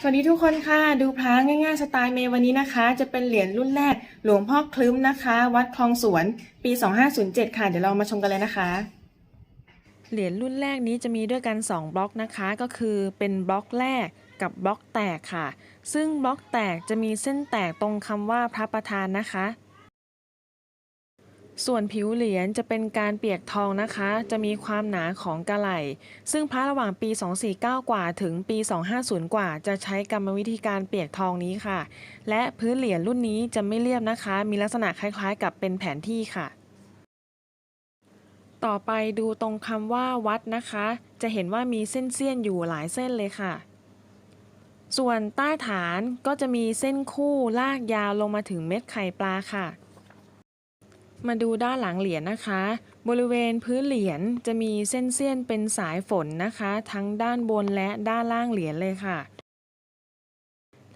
สวัสดีทุกคนค่ะ ดูพระง่ายๆสไตล์เมย์วันนี้นะคะ จะเป็นเหรียญรุ่นแรกหลวงพ่อคลึ้มนะคะ วัดคลองสวน ปี 2507 ค่ะ เดี๋ยวเรามาชมกันเลยนะคะ เหรียญรุ่นแรกนี้จะมีด้วยกัน 2 บล็อกนะคะ ก็คือเป็นบล็อกแรกกับบล็อกแตกค่ะ ซึ่งบล็อกแตกจะมีเส้นแตกตรงคำว่าพระประธานนะคะ ส่วนผิวเหรียญจะเป็นการเปียกทองนะคะ จะมีความหนาของกะไหล่ ซึ่งพระระหว่างปี 249 กว่าถึงปี 250 กว่า จะใช้กรรมวิธีการเปียกทองนี้ค่ะ และพื้นเหรียญรุ่นนี้จะไม่เรียบนะคะ มีลักษณะคล้ายๆ กับเป็นแผนที่ค่ะ ต่อไปดูตรงคำว่าวัดนะคะ จะเห็นว่ามีเส้นเสี้ยนอยู่หลายเส้นเลยค่ะส่วนใต้ฐานก็จะมีเส้นคู่ลากยาวลงมาถึงเม็ดไข่ปลาค่ะ มาดูด้านหลังเหรียญนะคะ บริเวณพื้นเหรียญจะมีเส้นเสี้ยนเป็นสายฝนนะคะ ทั้งด้านบนและด้านล่างเหรียญเลยค่ะ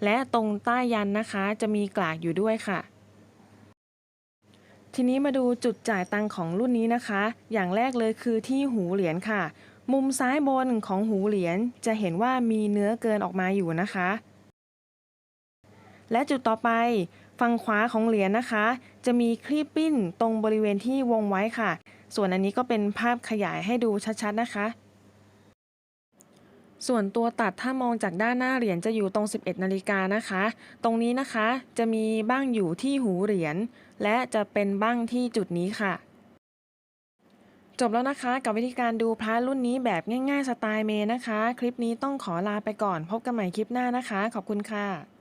และตรงใต้ยันนะคะจะมีกลากอยู่ด้วยค่ะ ทีนี้มาดูจุดจ่ายตังของรุ่นนี้นะคะ อย่างแรกเลยคือที่หูเหรียญค่ะ มุมซ้ายบนของหูเหรียญจะเห็นว่ามีเนื้อเกินออกมาอยู่นะคะ และจุดต่อไป ฝั่งขวาของเหรียญนะคะ จะมีคลีปปิ้นตรงบริเวณที่วงไว้ค่ะ ส่วนอันนี้ก็เป็นภาพขยายให้ดูชัดๆนะคะ ส่วนตัวตัดถ้ามองจากด้านหน้าเหรียญจะอยู่ตรง 11 นาฬิกานะคะ ตรงนี้นะคะจะมีบ้างอยู่ที่หูเหรียญและจะเป็นบ้างที่จุดนี้ค่ะจบแล้วนะคะกับวิธีการดูพระรุ่นนี้แบบง่ายๆสไตล์เมย์นะคะ คลิปนี้ต้องขอลาไปก่อน พบกันใหม่คลิปหน้านะคะ ขอบคุณค่ะ